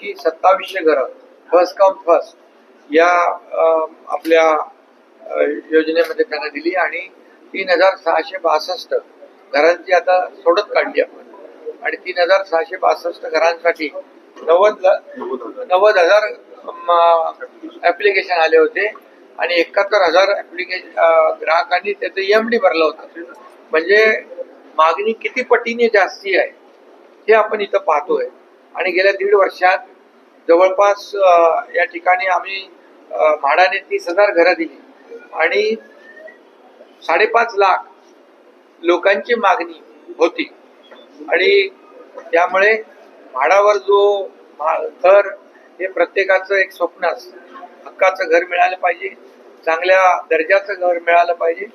की सत्तावीसशे घरं first come first या आपल्या योजनेमध्ये त्यांना दिली आणि तीन हजार सहाशे बासष्ट घरांची आता सोडत काढली आपण. आणि तीन हजार सहाशे बासष्ट घरांसाठी नव्वद नव्वद हजार ऍप्लिकेशन आले होते आणि एकाहत्तर हजार ऍप्लिकेशन ग्राहकांनी त्याचं एम डी भरलं होतं. म्हणजे मागणी किती पटीने जास्ती आहे हे आपण इथं पाहतोय. आणि गेल्या दीड वर्षात जवळपास या ठिकाणी आम्ही म्हाडाने तीस हजार घरं दिली. आणि साडेपाच लाख लोकांची मागणी होती. आणि त्यामुळे म्हाडावर जो घर हे प्रत्येकाचं एक स्वप्न असतं. हक्काचं घर मिळालं पाहिजे चांगल्या दर्जाचं घर मिळालं पाहिजे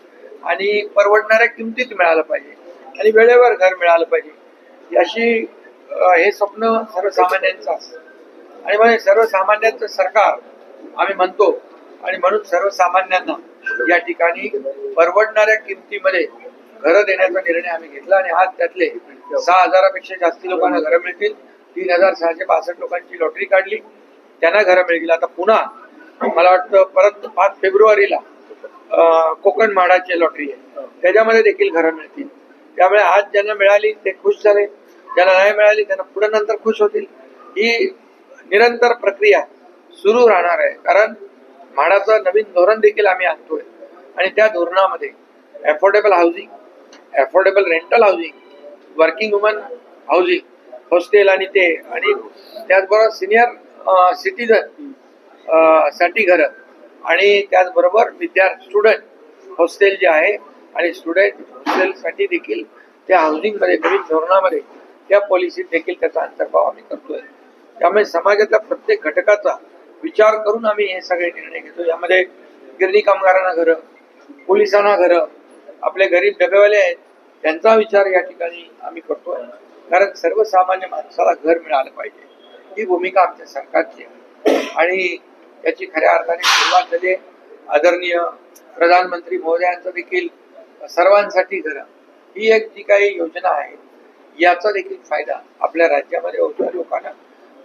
आणि परवडणाऱ्या किमतीत मिळालं पाहिजे आणि वेळेवर घर मिळालं पाहिजे. अशी हे स्वप्न सर्वसामान्यांचं असतं. आणि म्हणजे सर्वसामान्यांचं सरकार आम्ही म्हणतो आणि म्हणून सर्वसामान्यांना या ठिकाणी परवडणाऱ्या किमतीमध्ये घरं देण्याचा निर्णय आम्ही घेतला आणि आज त्यातले सहा हजारापेक्षा जास्ती लोकांना घरं मिळतील. तीन हजार सहाशे बासष्ट लोकांची लॉटरी काढली. त्यांना घरं मिळतील. आता पुन्हा मला वाटतं परत पाच फेब्रुवारीला अं, कोकण म्हाडाची लॉटरी आहे. त्याच्यामध्ये देखील घरं मिळतील. त्यामुळे आज ज्यांना मिळाली ते खुश झाले. ज्यांना नाही मिळाली त्यांना पुढे नंतर खुश होतील. ही निरंतर प्रक्रिया सुरू राहणार आहे. कारण म्हाडाचं नवीन धोरण देखील आम्ही आणतोय. आणि त्या धोरणामध्ये affordable housing affordable rental housing working woman housing hostel आणि ते आणि त्याचबरोबर सिनियर सिटीजनसाठी घरं आणि त्याचबरोबर विद्यार्थी स्टुडंट हॉस्टेल जे आहे आणि स्टुडंट हॉस्टेलसाठी देखील त्या हाऊसिंगमध्ये नवीन धोरणामध्ये त्या पॉलिसीत देखील त्याचा अंतर्भाव आम्ही करतोय. त्यामुळे समाजाच्या प्रत्येक घटकाचा विचार करून आम्ही हे सगळे निर्णय घेतो. यामध्ये गिरणी कामगारांना घरं पोलिसांना घरं आपले गरीब डबेवाले आहेत त्यांचा विचार या ठिकाणी आम्ही करतोय. कारण सर्वसामान्य माणसाला घर मिळालं पाहिजे. ही भूमिका आमच्या सरकारची आहे. आणि त्याची खऱ्या अर्थाने सुरुवात झाली आदरणीय प्रधानमंत्री महोदयांचं देखील सर्वांसाठी घरं ही एक जी काही योजना आहे याचा देखील फायदा आपल्या राज्यामध्ये होतोय लोकांना.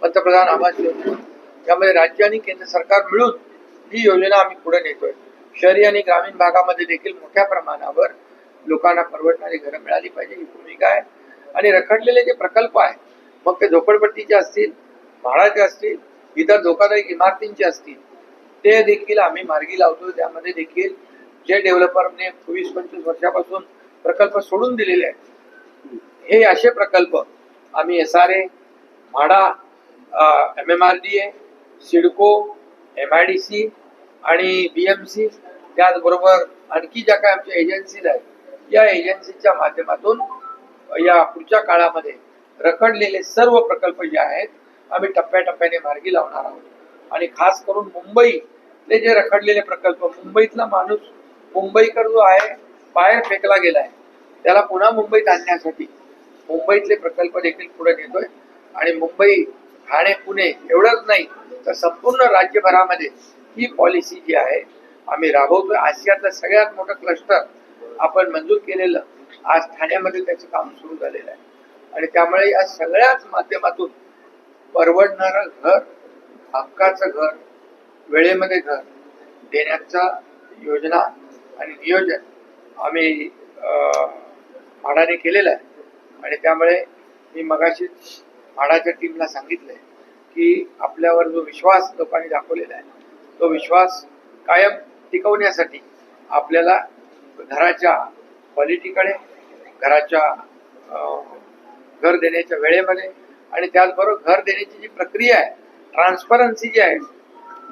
पंतप्रधान आवास योजना त्यामध्ये राज्य आणि केंद्र सरकार मिळून ही योजना आम्ही पुढे नेतोय. शहरी आणि ग्रामीण भागामध्ये देखील मोठ्या प्रमाणावर लोकांना परवडणारी घरं मिळाली पाहिजे ही भूमिका आहे. आणि रखडलेले जे प्रकल्प आहे मग ते झोपडपट्टीचे असतील म्हाडाचे असतील इतर धोकादायक इमारतींचे असतील ते देखील आम्ही मार्गी लावतो. त्यामध्ये देखील जे डेव्हलपरने चोवीस पंचवीस वर्षापासून प्रकल्प सोडून दिलेले आहेत हे असे प्रकल्प आम्ही S R A MHADA M M R D A CIDCO M I D C आणि बी एम सी त्याचबरोबर आणखी ज्या काही आमच्या एजन्सीज आहेत या एजन्सीच्या माध्यमातून या पुढच्या काळामध्ये रखडलेले सर्व प्रकल्प जे आहेत आम्ही टप्प्याटप्प्याने मार्गी लावणार आहोत. आणि खास करून मुंबईतले जे रखडलेले प्रकल्प मुंबईतला माणूस मुंबईकर जो आहे बाहेर फेकला गेलाय त्याला पुन्हा मुंबईत आणण्यासाठी मुंबईतले प्रकल्प देखील पुढे नेतोय आणि मुंबई ठाणे पुणे एवढंच नाही तर संपूर्ण राज्यभरामध्ये ही पॉलिसी जी आहे आम्ही राबवतोय. आशियातलं सगळ्यात मोठं क्लस्टर आपण मंजूर केलेलं आज ठाण्यामध्ये त्याचं काम सुरू झालेलं आहे. आणि त्यामुळे या सगळ्याच माध्यमातून परवडणारं घर हक्काचं घर वेळेमध्ये घर देण्याचा योजना आणि नियोजन आम्ही अं, म्हाडाने केलेलं आहे. आणि त्यामुळे मी मगाशीच म्हाडाच्या टीमला सांगितलंय की आपल्यावर जो विश्वास लोकांनी दाखवलेला आहे तो विश्वास कायम टिकवण्यासाठी आपल्याला घराच्या क्वालिटीकडे घराच्या घर देण्याच्या वेळेमध्ये आणि त्याचबरोबर घर देण्याची जी प्रक्रिया आहे ट्रान्सपरन्सी जी आहे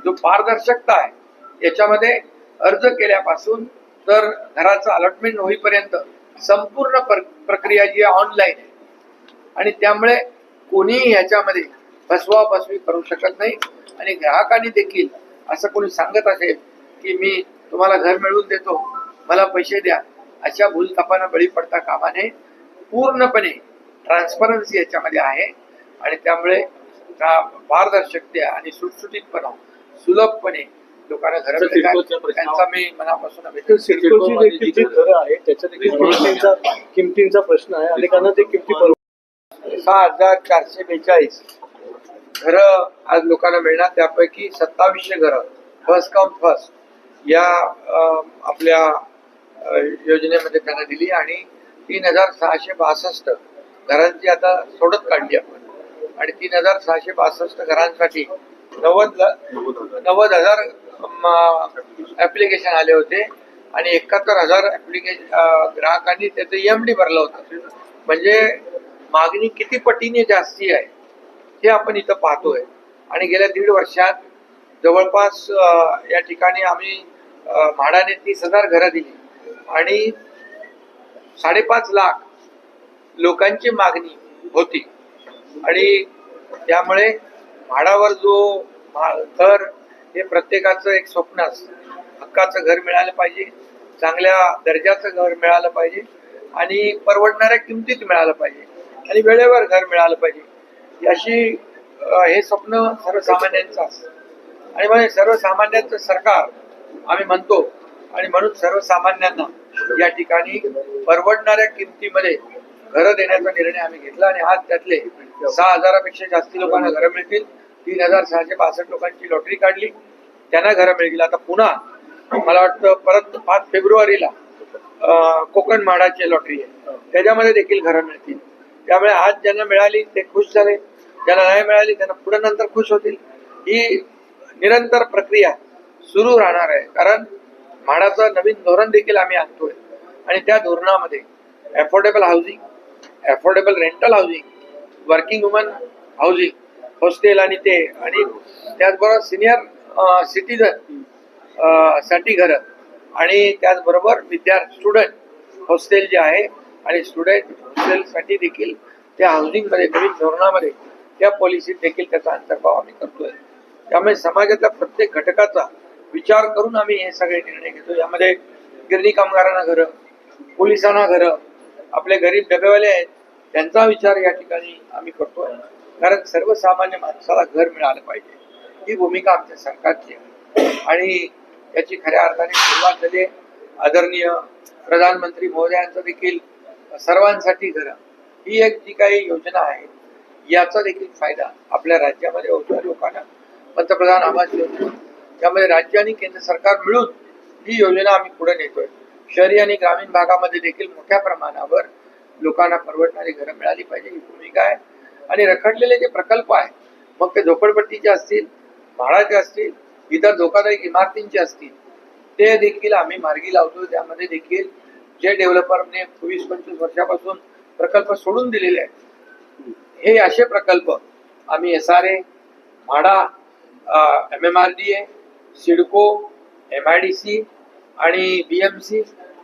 जो पारदर्शकता आहे याच्यामध्ये अर्ज केल्यापासून तर घराचं अलॉटमेंट होईपर्यंत संपूर्ण प्र- प्रक्रिया जी आहे ऑनलाईन आहे आणि त्यामुळे कोणीही याच्यामध्ये फसवा फसवी करू शकत नाही. आणि ग्राहकांनी देखील असं कोणी सांगत असेल की मी तुम्हाला घर मिळवून देतो मला पैसे द्या अशा भूलथापांना बळी पडता कामा नये पूर्णपणे ट्रान्सपरन्सी याच्यामध्ये आहे. आणि त्यामुळे पारदर्शकते आणि सुटसुटीतपणा सुलभपणे लोकांना घर सर, सिडकोच्या प्रश्नावर- त्यांचा मी मनापासून किमतींचा किमतींचा प्रश्न आहे. अनेकांना ते किमती सहा हजार चारशे बेचाळीस घरं आज लोकांना मिळणार. त्यापैकी सत्तावीसशे घरं. फर्स्ट कम फर्स्ट या आपल्या योजनेमध्ये त्यांना दिली आणि तीन हजार सहाशे बासष्ट घरांची आता सोडत काढली आपण. आणि तीन हजार सहाशे बासष्ट घरांसाठी नव्वद ल- नव्वद हजार ऍप्लिकेशन आले होते आणि एकाहत्तर हजार ऍप्लिकेशन ग्राहकांनी त्याचं एम डी भरलं होतं. म्हणजे मागणी किती पटीने जास्ती आहे हे आपण इथं पाहतोय. आणि गेल्या दीड वर्षात जवळपास या ठिकाणी आम्ही म्हाडाने तीस हजार घरं दिली. आणि साडेपाच लाख लोकांची मागणी होती. आणि त्यामुळे म्हाडावर जो मा- घर हे प्रत्येकाचं एक स्वप्न असतं. हक्काचं घर मिळालं पाहिजे चांगल्या दर्जाचं घर मिळालं पाहिजे आणि परवडणाऱ्या किमतीत मिळालं पाहिजे आणि वेळेवर घर मिळालं पाहिजे. अशी हे स्वप्न सर्वसामान्यांचं असतं. आणि म्हणजे सर्वसामान्यांचं सरकार आम्ही म्हणतो आणि म्हणून सर्वसामान्यांना या ठिकाणी परवडणाऱ्या किमतीमध्ये घरं देण्याचा निर्णय आम्ही घेतला आणि आज त्यातले सहा हजारापेक्षा जास्ती लोकांना घरं मिळतील. तीन हजार सहाशे बासष्ट लोकांची लॉटरी काढली. त्यांना घरं मिळतील. आता पुन्हा मला वाटतं परत पाच फेब्रुवारीला कोकण माडाची लॉटरी आहे. त्याच्यामध्ये देखील घरं मिळतील. त्यामुळे आज ज्यांना मिळाली ते खुश झाले. ज्यांना नाही मिळाली त्यांना पुढे नंतर खुश होतील. ही निरंतर प्रक्रिया सुरू राहणार आहे. कारण म्हाडाचं नवीन धोरण देखील आम्ही आणतोय. आणि त्या धोरणामध्ये affordable housing affordable rental housing working woman housing hostel आणि ते आणि त्याचबरोबर सिनियर सिटीजनसाठी घरं. आणि त्याचबरोबर विद्यार्थी स्टुडंट हॉस्टेल जे आहे आणि स्टुडंट हॉस्टेलसाठी देखील त्या हाऊसिंगमध्ये नवीन धोरणामध्ये त्या पॉलिसीत देखील त्याचा अंतर्भाव आम्ही करतोय. त्यामुळे समाजातल्या प्रत्येक घटकाचा विचार करून आम्ही हे सगळे निर्णय घेतो यामध्ये गिरणी कामगारांना घरं पोलिसांना घरं आपले गरीब डबेवाले आहेत त्यांचा विचार या ठिकाणी आम्ही करतोय. कारण सर्वसामान्य माणसाला घर मिळालं पाहिजे. ही भूमिका आमच्या सरकारची आहे. आणि याची खऱ्या अर्थाने सुरुवात झाली आदरणीय प्रधानमंत्री महोदयांचं देखील सर्वांसाठी घरं ही एक जी काही योजना आहे याचा देखील फायदा आपल्या राज्यामध्ये होतो लोकांना. पंतप्रधान आवास योजना त्यामध्ये राज्य आणि केंद्र सरकार मिळून ही योजना आम्ही पुढे नेतोय. शहरी आणि ग्रामीण भागामध्ये देखील मोठ्या प्रमाणावर लोकांना परवडणारी घरं मिळाली पाहिजे. ही भूमिका आहे. आणि रखडलेले जे प्रकल्प आहेत मग ते झोपडपट्टीचे असतील म्हाडाचे असतील इतर धोकादायक इमारतींचे असतील ते देखील आम्ही मार्गी लावतो. त्यामध्ये देखील जे डेव्हलपरने वीस पंचवीस वर्षापासून प्रकल्प सोडून दिलेले आहेत हे असे प्रकल्प आम्ही S R A MHADA M M R D A CIDCO M I D C आणि बी एम सी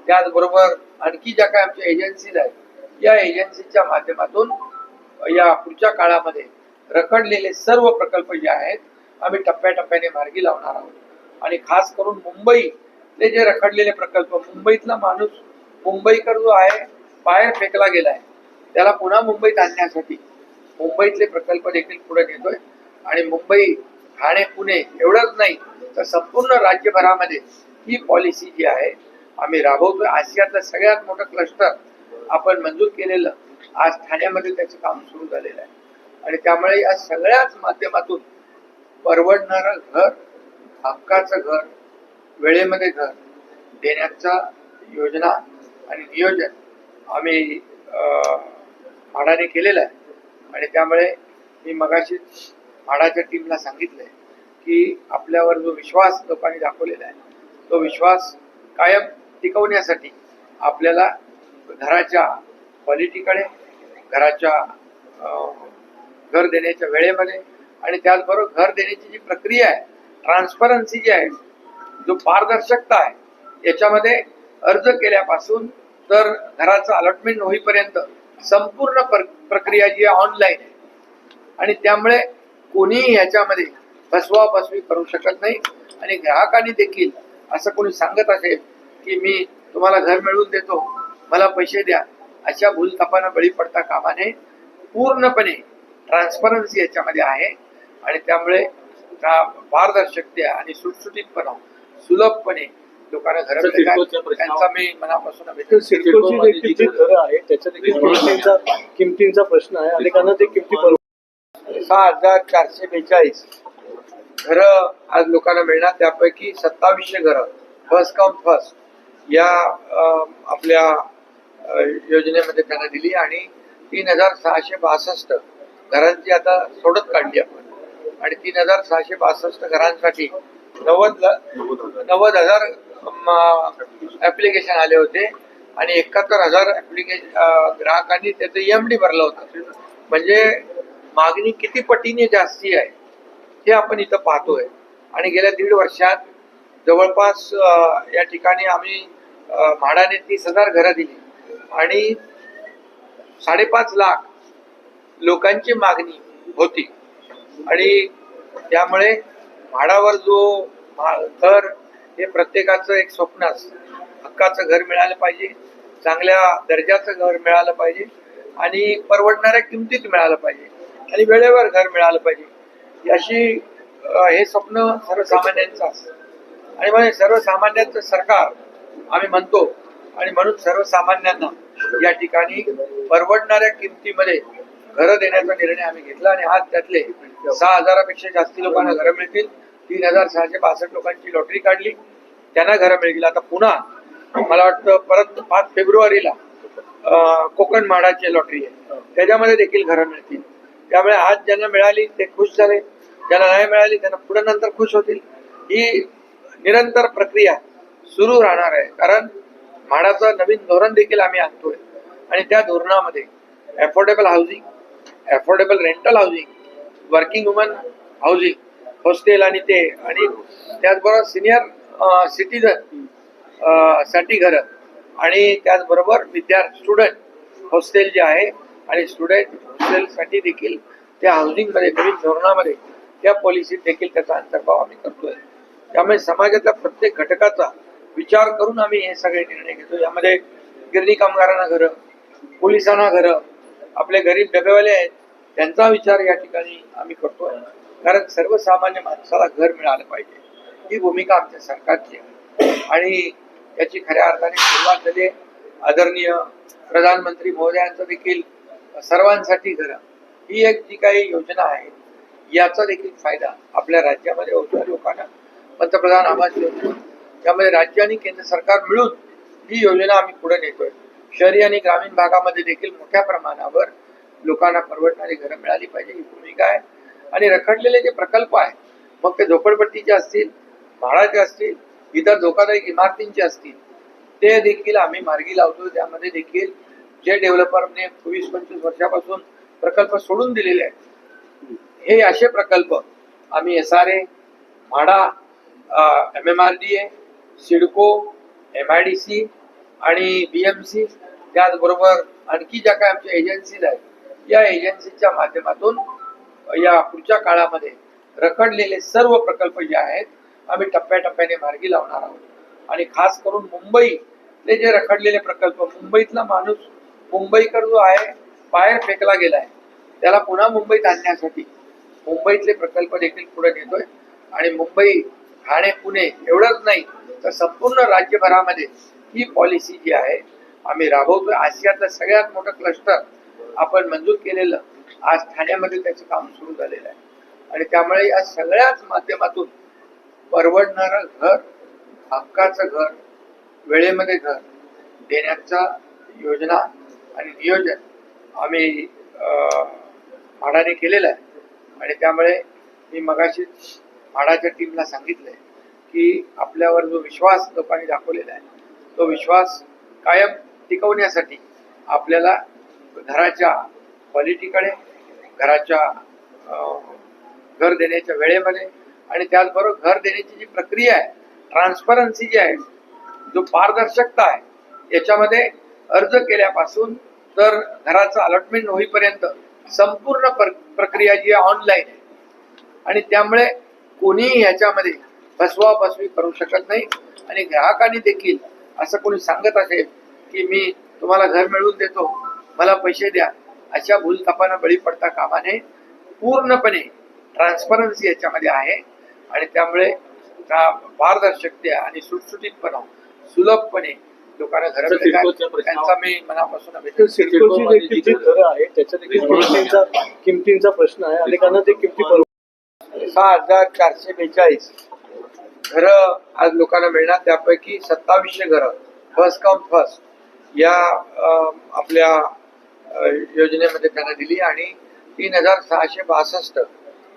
त्याचबरोबर आणखी ज्या काही आमच्या एजन्सीज आहेत या एजन्सीच्या माध्यमातून या पुढच्या काळामध्ये रखडलेले सर्व प्रकल्प जे आहेत आम्ही टप्प्याटप्प्याने मार्गी लावणार आहोत. आणि खास करून मुंबईतले जे रखडलेले प्रकल्प मुंबईतला माणूस मुंबईकर जो आहे बाहेर फेकला गेलाय त्याला पुन्हा मुंबईत आणण्यासाठी मुंबईतले प्रकल्प देखील पुढे नेतोय. आणि मुंबई ठाणे पुणे एवढंच नाही तर संपूर्ण राज्यभरामध्ये ही पॉलिसी जी आहे आम्ही राबवतोय. आशियातलं सगळ्यात मोठं क्लस्टर आपण मंजूर केलेलं आज ठाण्यामध्ये त्याचं काम सुरू झालेलं आहे. आणि त्यामुळे या सगळ्याच माध्यमातून परवडणारं घर हक्काचं घर वेळेमध्ये घर देण्याचा योजना आणि नियोजन आम्ही म्हाडाने केलेलं आहे. आणि त्यामुळे मी मगाशी म्हाडाच्या टीमला सांगितलंय की आपल्यावर जो विश्वास लोकांनी दाखवलेला आहे तो विश्वास कायम टिकवण्यासाठी आपल्याला घराच्या क्वालिटीकडे घराच्या अं, घर देण्याच्या वेळेमध्ये आणि त्याचबरोबर घर देण्याची जी प्रक्रिया आहे ट्रान्सपरन्सी जी आहे जो पारदर्शकता आहे याच्यामध्ये अर्ज केल्यापासून तर घराचं अलॉटमेंट होईपर्यंत संपूर्ण प्रक्रिया जी आहे ऑनलाईन आहे. आणि त्यामुळे कोणीही याच्यामध्ये फसवा फसवी करू शकत नाही आणि ग्राहकांनी देखील असं कोणी सांगत असेल की मी तुम्हाला घर मिळवून देतो मला पैसे द्या अशा भूलथापांना बळी पडता कामा नये पूर्णपणे ट्रान्सपरन्सी याच्यामध्ये आहे. आणि त्यामुळे त्या पारदर्शकता आणि सुटसुटीतपणा सुलभपणे लोकांना घरं त्यांचा मी मनापासून आहेत त्याच्या देखील किमतींचा किमतींचा प्रश्न आहे. अनेकांना ते किमती सहा हजार चारशे बेचाळीस घरं आज लोकांना मिळणार. त्यापैकी सत्तावीसशे घरं. फर्स्ट कम फर्स्ट या आपल्या योजनेमध्ये त्यांना दिली आणि तीन हजार सहाशे बासष्ट घरांची आता सोडत काढली आपण. आणि तीन हजार सहाशे बासष्ट घरांसाठी नव्वद नव्वद हजार ऍप्लिकेशन आले होते आणि एकाहत्तर हजार ऍप्लिकेशन ग्राहकांनी त्याचं एम डी भरलं होतं. म्हणजे मागणी किती पटीने जास्ती आहे हे आपण इथं पाहतोय. आणि गेल्या दीड वर्षात जवळपास या ठिकाणी आम्ही म्हाडाने तीस हजार घरं दिली. आणि साडेपाच लाख लोकांची मागणी होती. आणि त्यामुळे म्हाडावर जो घर हे प्रत्येकाचं एक स्वप्न असतं हक्काचं घर मिळालं पाहिजे चांगल्या दर्जाचं घर मिळालं पाहिजे आणि परवडणाऱ्या किमतीत मिळालं पाहिजे आणि वेळेवर घर मिळालं पाहिजे. अशी हे स्वप्न सर्वसामान्यांचं असतं. आणि म्हणजे सर्वसामान्यांचं सरकार आम्ही म्हणतो आणि म्हणून सर्वसामान्यांना या ठिकाणी परवडणाऱ्या किमतीमध्ये घरं देण्याचा निर्णय आम्ही घेतला आणि आज त्यातले सहा हजारापेक्षा जास्ती लोकांना घरं मिळतील. तीन हजार सहाशे बासष्ट लोकांची लॉटरी काढली. त्यांना घरं मिळतील. आता पुन्हा मला वाटतं परत पाच फेब्रुवारीला अं, कोकण म्हाडाची लॉटरी आहे. त्याच्यामध्ये देखील घरं मिळतील. त्यामुळे आज ज्यांना मिळाली ते खुश झाले. ज्यांना नाही मिळाली त्यांना पुढे नंतर खुश होतील. ही निरंतर प्रक्रिया सुरू राहणार आहे. कारण म्हाडाचं नवीन धोरण देखील आम्ही आणतोय. आणि त्या धोरणामध्ये affordable housing affordable rental housing working woman housing hostel आणि ते आणि त्याचबरोबर सिनियर सिटीजनसाठी घरं आणि त्याचबरोबर विद्यार्थी स्टुडंट हॉस्टेल जे आहे आणि स्टुडंट हॉस्टेलसाठी देखील त्या हाऊसिंगमध्ये नवीन धोरणामध्ये त्या पॉलिसीत देखील त्याचा अंतर्भाव आम्ही करतोय. त्यामुळे समाजातल्या प्रत्येक घटकाचा विचार करून आम्ही हे सगळे निर्णय घेतो. यामध्ये गिरणी कामगारांना घरं पोलिसांना घरं आपले गरीब डबेवाले आहेत त्यांचा विचार या ठिकाणी आम्ही करतो कारण सर्वसामान्य माणसाला घर मिळालं पाहिजे. ही भूमिका आमच्या सरकारची आहे. आणि याची खऱ्या अर्थाने सुरुवात झाली आदरणीय प्रधानमंत्री महोदयांचं देखील सर्वांसाठी घरं. ही एक जी काही योजना आहे याचा देखील फायदा आपल्या राज्यामध्ये होतो लोकांना. पंतप्रधान आवास योजना त्यामध्ये राज्य आणि केंद्र सरकार मिळून ही योजना आम्ही पुढे नेतोय. शहरी आणि ग्रामीण भागामध्ये देखील मोठ्या प्रमाणावर लोकांना परवडणारी घरं मिळाली पाहिजे ही भूमिका आहे. आणि रखडलेले जे प्रकल्प आहेत मग ते झोपडपट्टीचे असतील म्हाडाचे असतील इतर धोकादायक इमारतींचे असतील ते देखील आम्ही मार्गी लावतो त्यामध्ये देखील जे डेव्हलपरने वीस पंचवीस वर्षापासून प्रकल्प सोडून दिलेले आहेत हे असे प्रकल्प आम्ही S R A MHADA M M R D A CIDCO M I D C आणि बी एम सी त्याचबरोबर आणखी ज्या काही आमच्या एजन्सीज आहेत या एजन्सीच्या माध्यमातून या पुढच्या काळामध्ये रखडलेले सर्व प्रकल्प जे आहेत आम्ही टप्प्याटप्प्याने मार्गी लावणार आहोत. आणि खास करून मुंबईतले जे रखडलेले प्रकल्प मुंबईतला माणूस मुंबईकर जो आहे बाहेर फेकला गेलाय त्याला पुन्हा मुंबईत आणण्यासाठी मुंबईतले प्रकल्प देखील पुढे नेतोय. आणि मुंबई ठाणे पुणे एवढंच नाही तर संपूर्ण राज्यभरामध्ये ही पॉलिसी जी आहे आम्ही राबवतो आशियातलं सगळ्यात मोठं क्लस्टर आपण मंजूर केलेलं आज ठाण्यामध्ये त्याचं काम सुरू झालेलं आहे. आणि त्यामुळे या सगळ्याच माध्यमातून परवडणारं घर हक्काचं घर वेळेमध्ये घर देण्याचा योजना आणि नियोजन आम्ही अं, म्हाडाने केलेलं आहे. आणि त्यामुळे मी मगाशीच म्हाडाच्या टीमला सांगितलंय. की आपल्यावर जो विश्वास लोकांनी दाखवलेला आहे तो विश्वास कायम टिकवण्यासाठी आपल्याला घराच्या क्वालिटीकडे घराच्या घर देण्याच्या वेळेमध्ये आणि त्याचबरोबर घर देण्याची जी प्रक्रिया आहे ट्रान्सपरन्सी जी आहे जो पारदर्शकता आहे याच्यामध्ये अर्ज केल्यापासून तर घराचं अलॉटमेंट होईपर्यंत संपूर्ण प्रक्रिया जी आहे ऑनलाईन आहे. आणि त्यामुळे कोणीही याच्यामध्ये फसवा फसवी करू शकत नाही. आणि ग्राहकांनी देखील असं कोणी सांगत असेल की मी तुम्हाला घर मिळवून देतो मला पैसे द्या अशा भूलथापांना बळी पडता कामा नये पूर्णपणे ट्रान्सपरन्सी याच्यामध्ये आहे. आणि त्यामुळे त्या पारदर्शकता आणि सुटसुटीतपणा सुलभपणे लोकांना घरं त्यांचा मी मनापासून किमतींचा किमतींचा प्रश्न आहे. अनेकांना ते किमती सहा हजार चारशे बेचाळीस. घरं आज लोकांना मिळणार त्यापैकी सत्तावीसशे घरं. फर्स्ट कम फर्स्ट या आपल्या योजनेमध्ये त्यांना दिली आणि तीन हजार सहाशे बासष्ट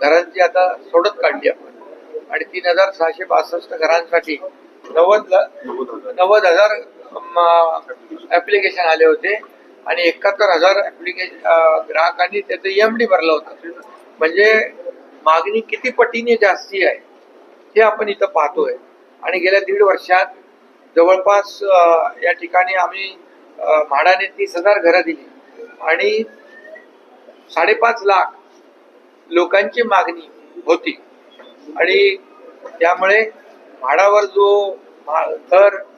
घरांची आता सोडत काढली आपण. आणि तीन हजार सहाशे बासष्ट घरांसाठी नव्वद नव्वद हजार ऍप्लिकेशन आले होते आणि एकाहत्तर हजार ऍप्लिकेशन ग्राहकांनी त्याचं डी भरलं होतं. म्हणजे मागणी किती पटीने जास्ती आहे? हे आपण इथं पाहतोय. आणि गेल्या दीड वर्षात जवळपास या ठिकाणी आम्ही म्हाडाने तीस हजार घरं दिली. आणि साडेपाच लाख लोकांची मागणी होती. आणि त्यामुळे म्हाडावर जो घर